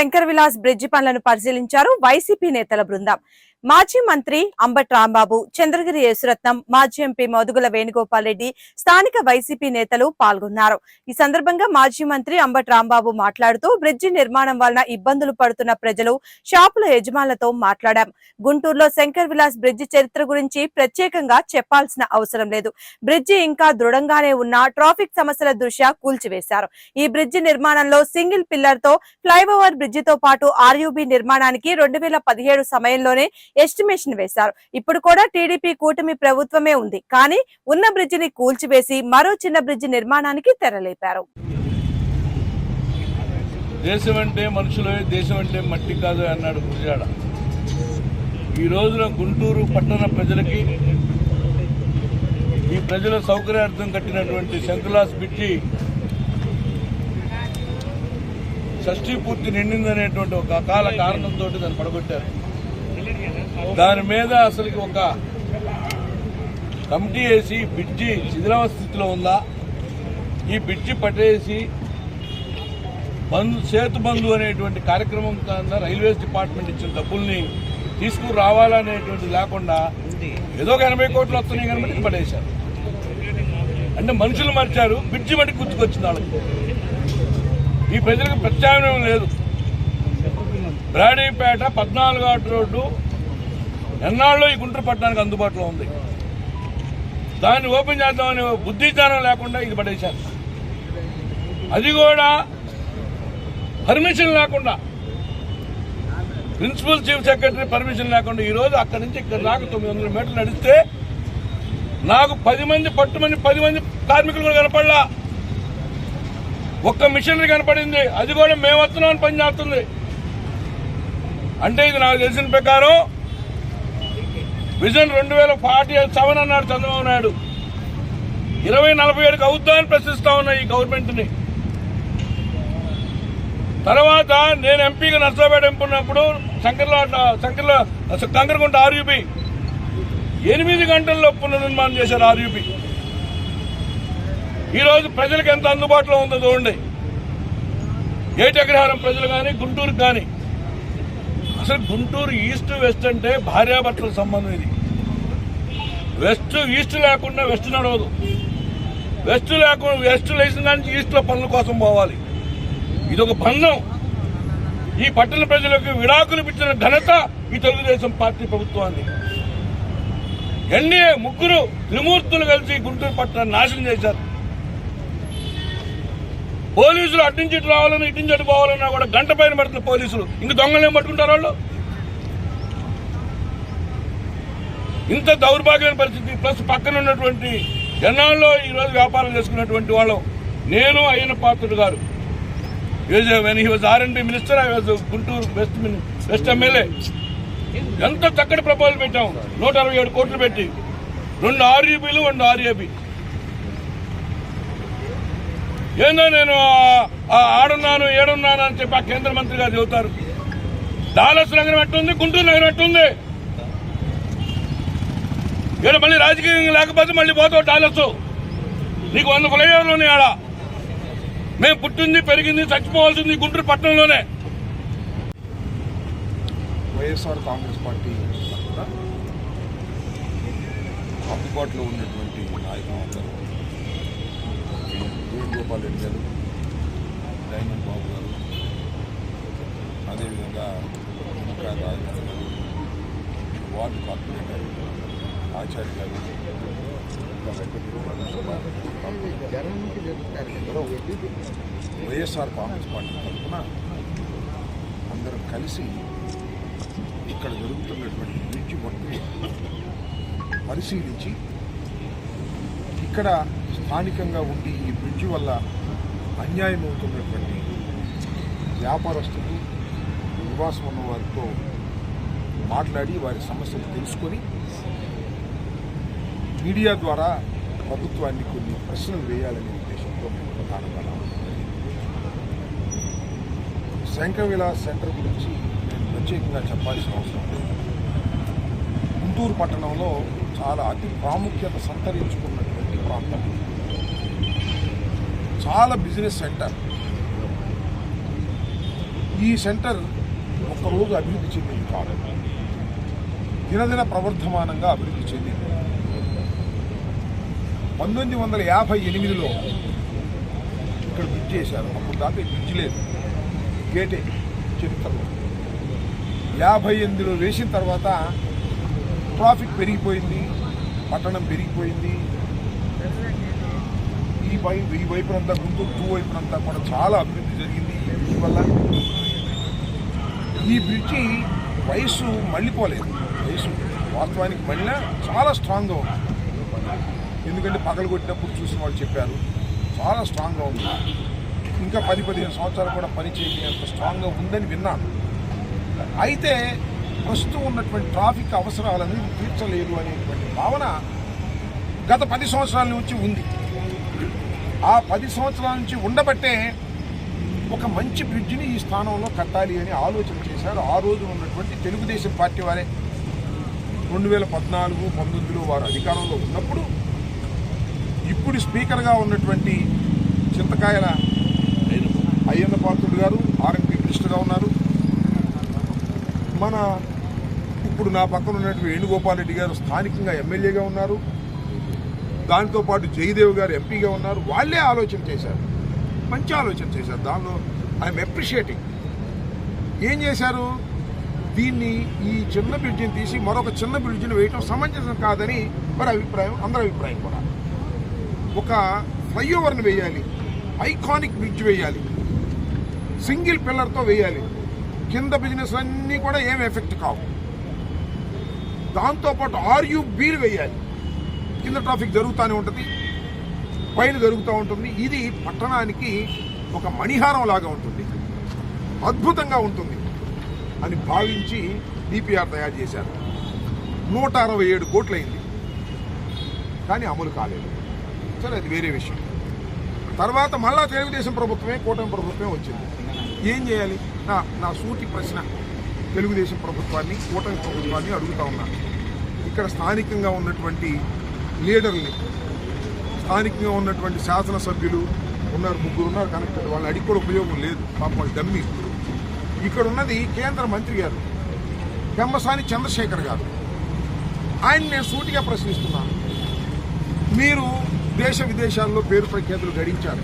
Shankar Vilas bridge పనులను పరిశీలించారు YCP నేతల బృందం. మాజీ మంత్రి అంబట్ రాంబాబు చంద్రగిరి యేసురత్నం మాజీ ఎంపీ మోదుగుల వేణుగోపాల్ రెడ్డి స్థానిక వైసీపీ నేతలు పాల్గొన్నారు. ఈ సందర్భంగా మాజీ మంత్రి అంబట్ రాంబాబు మాట్లాడుతూ బ్రిడ్జి నిర్మాణం వలన ఇబ్బందులు పడుతున్న ప్రజలు షాపుల యజమానులతో మాట్లాడాం. గుంటూరులో శంకర్ విలాస్ బ్రిడ్జి చరిత్ర గురించి ప్రత్యేకంగా చెప్పాల్సిన అవసరం లేదు. బ్రిడ్జి ఇంకా దృఢంగానే ఉన్న ట్రాఫిక్ సమస్యల దృష్ట్యా కూల్చివేశారు. ఈ బ్రిడ్జి నిర్మాణంలో సింగిల్ పిల్లర్తో ఫ్లైఓవర్ బ్రిడ్జితో పాటు ఆర్యూబీ నిర్మాణానికి రెండు వేల పదిహేడు సమయంలోనే ఎస్టిమేషన్ వేశారు. ఇప్పుడు కూడా టీడీపీ కూటమి ప్రభుత్వమే ఉంది. కానీ ఉన్న బ్రిడ్జిని కూల్చివేసి మరో చిన్న బ్రిడ్జి నిర్మాణానికి తెరలేపారు. దేశం అంటే మనుషులే దేశం అంటే మట్టి కాదు అన్నాడు గురిజాడ ఈ రోజున గుంటూరు పట్టణ ప్రజలకి ఈ ప్రజల సౌకర్యార్థం కట్టినటువంటి శంకులాస్ బిట్టి షష్ఠీ పూర్తి నిండిందనేటువంటి ఒక అకాల కారణంతో దాన్ని పడగొట్టారు. దాని మీద అసలుకి ఒక కమిటీ వేసి బ్రిడ్జి శిథిలావ స్థితిలో ఉందా? ఈ బ్రిడ్జి పట్టేసి బంధు సేతు బంధు అనేటువంటి కార్యక్రమం కింద రైల్వేస్ డిపార్ట్మెంట్ ఇచ్చిన డబ్బుల్ని తీసుకురావాలనేటువంటి లేకుండా ఏదో ఒక ఎనభై కోట్లు వస్తున్నాయి కనుక పడేశారు. అంటే మనుషులు మర్చారు బ్రిడ్జి మట్టి గుర్తుకొచ్చింది వాళ్ళకి. ఈ ప్రజలకు ప్రత్యామ్నాయం లేదు. బ్రాడీపేట పద్నాలుగు రోడ్డు ఎన్నాళ్ళు ఈ గుంటూరు పట్టణానికి అందుబాటులో ఉంది. దాన్ని ఓపెన్ చేద్దామని బుద్ధిజ్ఞానం లేకుండా ఇది పడేశారు. అది కూడా పర్మిషన్ లేకుండా. ప్రిన్సిపల్ చీఫ్ సెక్రటరీ పర్మిషన్ లేకుండా ఈరోజు అక్కడి నుంచి ఇక్కడ దాకా తొమ్మిది వందల మీటర్లు నడిస్తే నాకు పది మంది పట్టుమని పది మంది కార్మికులు కూడా కనపడలా. ఒక్క మిషనరీ కనపడింది. అది కూడా మేము వస్తున్నామని పని చేస్తుంది. అంటే ఇది నాకు తెలిసిన ప్రకారం విజన్ రెండు వేల ఫార్టీ సెవెన్ అన్నాడు చంద్రబాబు నాయుడు. ఇరవై నలభై ఏడుకి అవుద్దామని ప్రశ్నిస్తా ఉన్నా ఈ గవర్నమెంట్ని. తర్వాత నేను ఎంపీగా నర్సాపేట ఎంపున్నప్పుడు శంకర్లాట శంకర్ల కంకరగుంట ఆర్యూపీ. ఎనిమిది గంటల్లో పునర్నిర్మాణం చేశారు ఆర్యూపీ. ఈరోజు ప్రజలకు ఎంత అందుబాటులో ఉందో చూడండి. ఏటగ్రహారం ప్రజలు కానీ గుంటూరు కానీ. అసలు గుంటూరు ఈస్ట్ వెస్ట్ అంటే భార్యాభర్తల సంబంధం ఇది. వెస్ట్ ఈస్ట్ లేకుండా వెస్ట్ నడవదు. వెస్ట్ లేకుండా వెస్ట్ లేచిన కానీ ఈస్ట్లో పనుల కోసం పోవాలి. ఇది ఒక బంధం ఈ పట్టణ ప్రజలకు విడాకులు ఇచ్చిన ఘనత ఈ తెలుగుదేశం పార్టీ ప్రభుత్వాన్ని. ఎన్డీఏ ముగ్గురు త్రిమూర్తులు కలిసి గుంటూరు పట్టణాన్ని నాశనం చేశారు. పోలీసులు అట్నుంచి ఇటు రావాలని ఇటు నుంచి అటు పోవాలన్నా కూడా గంట పైన పడుతున్న పోలీసులు. ఇంక దొంగలు ఏం పట్టుకుంటారు వాళ్ళు? ఇంత దౌర్భాగ్యమైన పరిస్థితి. ప్లస్ పక్కన ఉన్నటువంటి జనాల్లో ఈ రోజు వ్యాపారం చేసుకున్నటువంటి వాళ్ళం. నేను అయిన పాత్రుడు గారు. When he was R and B minister I was Guntur west mini- west MLA ఎంత చక్కటి ప్రపోజల్ పెట్టాం. నూట అరవై ఏడు కోట్లు పెట్టి. రెండు ఆర్యూబీలు రెండు ఆర్ఏబీ ఏందో నేను ఆడున్నాను ఏడున్నాను అని చెప్పి ఆ కేంద్ర మంత్రి గారు చెబుతారు. డాలస్ నగరం ఎట్టుంది? గుంటూరు నగరం ఎట్టుంది? ఇక్కడ మళ్ళీ రాజకీయం లేకపోతే మళ్ళీ పోతావు డాలర్స్ నీకు వంద ఫ్లైఓవర్లు ఉన్నాయి ఆడ. మేము పుట్టింది పెరిగింది చచ్చిపోవాల్సింది గుంటూరు పట్టణంలోనే. వైఎస్ఆర్ కాంగ్రెస్ పార్టీ అందుబాటులో ఉన్నటువంటి నాయకులు వేణుగోపాల్ రెడ్డి గారు డైమండ్ బాబు గారు అదేవిధంగా ఇంకా రాజేంద్ర గారు వార్డు కార్పొరేటర్ ఆచార్య గారు వైఎస్ఆర్ కాంగ్రెస్ పార్టీ తరఫున అందరం కలిసి ఇక్కడ జరుగుతున్నటువంటి బ్రిడ్జి మొత్తం పరిశీలించి ఇక్కడ స్థానికంగా ఉండి ఈ బ్రిడ్జి వల్ల అన్యాయం అవుతున్నటువంటి వ్యాపారస్తులు నివాసం ఉన్న వారితో మాట్లాడి వారి సమస్యలు తెలుసుకొని మీడియా ద్వారా ప్రభుత్వాన్ని కొన్ని ప్రశ్నలు వేయాలనే ఉద్దేశంతో మేము ప్రధానంగా రావడం విలాస్ సెంటర్ గురించి నేను ప్రత్యేకంగా చెప్పాల్సిన అవసరం లేదు. గుంటూరు పట్టణంలో చాలా అతి ప్రాముఖ్యత సంతరించుకున్న ప్రాంతం. చాలా బిజినెస్ సెంటర్. ఈ సెంటర్ ఒక్కరోజు అభివృద్ధి చెందింది కాదు. దినదిన ప్రవర్ధమానంగా అభివృద్ధి చెందింది. పంతొమ్మిది వందల యాభై ఎనిమిదిలో ఇక్కడ బ్రిడ్జ్ చేశారు. అప్పుడు దాకా బ్రిడ్జ్ లేదు. గేటే చరిత్రలో. యాభై ఎనిమిదిలో వేసిన తర్వాత ట్రాఫిక్ పెరిగిపోయింది పట్టణం పెరిగిపోయింది ఈ వై ఈ వైపునంతా గుంటూరు టూ వైపునంతా కూడా చాలా అభివృద్ధి జరిగింది ఈ బ్రిడ్జ్ వల్ల. ఈ బ్రిడ్జి వయసు మళ్ళీపోలేదు. వయసు వాస్తవానికి మళ్ళీ చాలా స్ట్రాంగ్గా ఉంది. ఎందుకంటే పగలు కొట్టినప్పుడు చూసిన వాళ్ళు చెప్పారు చాలా స్ట్రాంగ్గా ఉంది. ఇంకా పది పదిహేను సంవత్సరాలు కూడా పని చేయలేంత స్ట్రాంగ్గా ఉందని విన్నాను. అయితే ప్రస్తుతం ఉన్నటువంటి ట్రాఫిక్ అవసరాలని తీర్చలేదు అనేటువంటి భావన గత పది సంవత్సరాల నుంచి ఉంది. ఆ పది సంవత్సరాల నుంచి ఉండబట్టే ఒక మంచి బ్రిడ్జిని ఈ స్థానంలో కట్టాలి అని ఆలోచన చేశారు. ఆ రోజు ఉన్నటువంటి తెలుగుదేశం పార్టీ వారే. రెండు వేల పద్నాలుగు పంతొమ్మిదిలో వారు అధికారంలో ఉన్నప్పుడు ఇప్పుడు స్పీకర్గా ఉన్నటువంటి చింతకాయల అయ్యన్న పాత్రుడు గారు ఆర్ఎంపీ కృష్ణగా ఉన్నారు. మన ఇప్పుడు నా పక్కన ఉన్నటువంటి వేణుగోపాల్ రెడ్డి గారు స్థానికంగా ఎమ్మెల్యేగా ఉన్నారు. దాంతోపాటు జయదేవ్ గారు ఎంపీగా ఉన్నారు. వాళ్ళే ఆలోచన చేశారు. మంచి ఆలోచన చేశారు. దానిలో ఐఎమ్ అప్రిషియేటింగ్ ఏం చేశారు? దీన్ని ఈ చిన్న బ్రిడ్జిని తీసి మరొక చిన్న బ్రిడ్జిని వేయటం సమంజసం కాదని మరి అభిప్రాయం అందరి అభిప్రాయం కూడా. ఒక ఫ్లైఓవర్ని వేయాలి. ఐకానిక్ బ్రిడ్జ్ వేయాలి. సింగిల్ పిల్లర్తో వేయాలి. కింద బిజినెస్ అన్నీ కూడా ఏం ఎఫెక్ట్ కావు. దాంతోపాటు ఆర్యూబీలు వేయాలి. కింద ట్రాఫిక్ జరుగుతూనే ఉంటుంది పైన జరుగుతూ ఉంటుంది. ఇది పట్టణానికి ఒక మణిహారం లాగా ఉంటుంది అద్భుతంగా ఉంటుంది అని భావించి డిపిఆర్ తయారు చేశారు. నూట అరవై ఏడు కోట్లయింది. కానీ అమలు కాలేదు. సరే అది వేరే విషయం. తర్వాత మళ్ళా తెలుగుదేశం ప్రభుత్వమే కూటమి ప్రభుత్వమే వచ్చింది. ఏం చేయాలి? నా నా సూటి ప్రశ్న. తెలుగుదేశం ప్రభుత్వాన్ని కూటమి ప్రభుత్వాన్ని అడుగుతా ఉన్నాను ఇక్కడ స్థానికంగా ఉన్నటువంటి లీడర్ని స్థానికంగా ఉన్నటువంటి శాసనసభ్యులు ఉన్నారు ముగ్గురు ఉన్నారు కనెక్టెడ్ వాళ్ళని అడిగి కూడా ఉపయోగం లేదు. పాపం వాళ్ళు ఇక్కడ ఉన్నది కేంద్ర మంత్రి గారు పెమ్మసాని చంద్రశేఖర్ గారు. ఆయన నేను సూటిగా ప్రశ్నిస్తున్నాను. మీరు దేశ విదేశాల్లో పేరు ప్రఖ్యాతులు గడించారు.